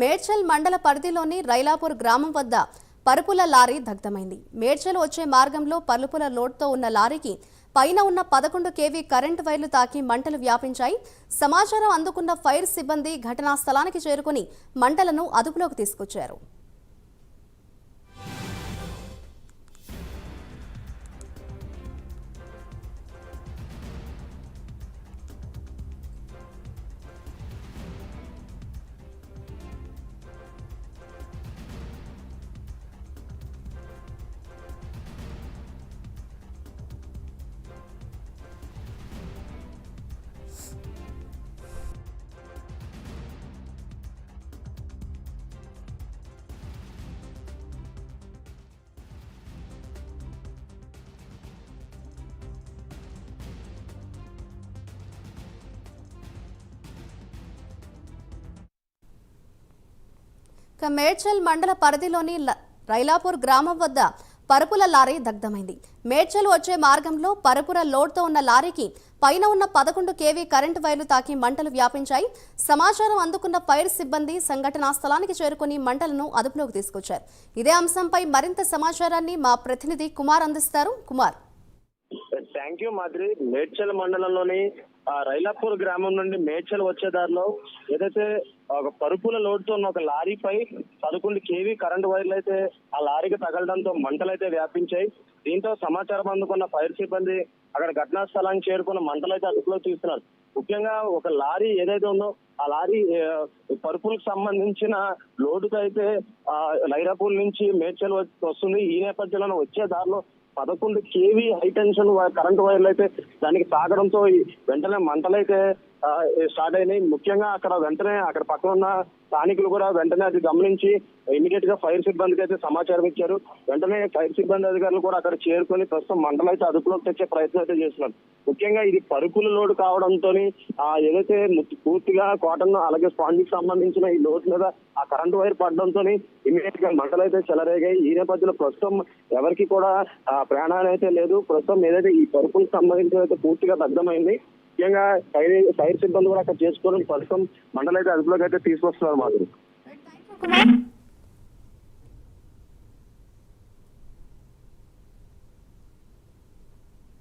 మేడ్చల్ మండల పరిధిలోని రైలాపూర్ గ్రామం వద్ద పరుపుల లారీ దగ్ధమైంది. మేడ్చల్ వచ్చే మార్గంలో పరుపుల లోడ్తో ఉన్న లారీకి పైన ఉన్న పదకొండు కేవీ కరెంటు వైర్లు తాకి మంటలు వ్యాపించాయి. సమాచారం అందుకున్న ఫైర్ సిబ్బంది ఘటనా స్థలానికి చేరుకుని మంటలను అదుపులోకి తీసుకొచ్చారు. ఇక మేడ్చల్ మండల పరిధిలోని రైలాపూర్ గ్రామం వద్ద పరుపుల లారీ దగ్ధమైంది. మేడ్చల్ వచ్చే మార్గంలో పరుపుల లోడ్తో ఉన్న లారీకి పైన ఉన్న పదకొండు కేవీ కరెంటు వైర్లు తాకి మంటలు వ్యాపించాయి. సమాచారం అందుకున్న ఫైర్ సిబ్బంది సంఘటనా స్థలానికి చేరుకుని మంటలను అదుపులోకి తీసుకొచ్చారు. ఇదే అంశంపై మరింత సమాచారాన్ని మా ప్రతినిధి కుమార్ అందిస్తారు. కుమార్. థ్యాంక్ యూ మాద్రి మేడ్చల్ మండలంలోని ఆ, రైలాపూర్ గ్రామం నుండి మేడ్చల్ వచ్చే దారిలో ఏదైతే ఒక పరుపుల లోడ్తో ఉన్న ఒక లారీపై పదకొండు కేవీ కరెంటు వైర్లు అయితే ఆ లారీకి తగలడంతో మంటలు అయితే వ్యాపించాయి. దీంతో సమాచారం అందుకున్న ఫైర్ సిబ్బంది అక్కడ ఘటనా స్థలానికి చేరుకున్న మంటలు అయితే అదుపులో తీస్తున్నారు. ముఖ్యంగా ఒక లారీ ఏదైతే ఉందో ఆ లారీ పరుపులకు సంబంధించిన లోడుతో అయితే ఆ, లైరాపూర్ నుంచి మేడ్చల్ వచ్చి- వస్తుంది. ఈ నేపథ్యంలో వచ్చే దారిలో పదకొండు కేవీ హై టెన్షన్ కరెంట్ వైర్లు అయితే దానికి తాగడంతో ఈ వెంటనే మంటలైతే స్టార్ట్ అయినాయి. ముఖ్యంగా అక్కడ వెంటనే అక్కడ పక్కన ఉన్న స్థానికులు కూడా వెంటనే అది గమనించి ఇమీడియట్గా ఫైర్ సిబ్బందికి అయితే సమాచారం ఇచ్చారు. వెంటనే ఫైర్ సిబ్బంది అధికారులు కూడా అక్కడ చేరుకొని ప్రస్తుతం మంటలు అయితే అదుపులోకి తెచ్చే ప్రయత్నం అయితే చేస్తున్నారు. ముఖ్యంగా ఇది పరుపుల లోడ్ కావడంతో ఏదైతే పూర్తిగా కాటన్ అలాగే స్పాంజ్కి సంబంధించిన ఈ లోడ్ మీద ఆ కరెంట్ వైర్ పడడంతో ఇమీడియట్గా మంటలు అయితే చెలరేగాయి. ఈ నేపథ్యంలో ప్రస్తుతం ఎవరికి కూడా ప్రాణాలు అయితే లేదు. ప్రస్తుతం ఏదైతే ఈ పరుపులకు సంబంధించిన అయితే పూర్తిగా దగ్ధమైంది ముఖ్యంగా ఫైర్ ఫైర్ సిబ్బంది కూడా అక్కడ చేసుకోవడం ప్రస్తుతం మండలైతే అదుపులోకి అయితే తీసుకొస్తున్నారు మాకు.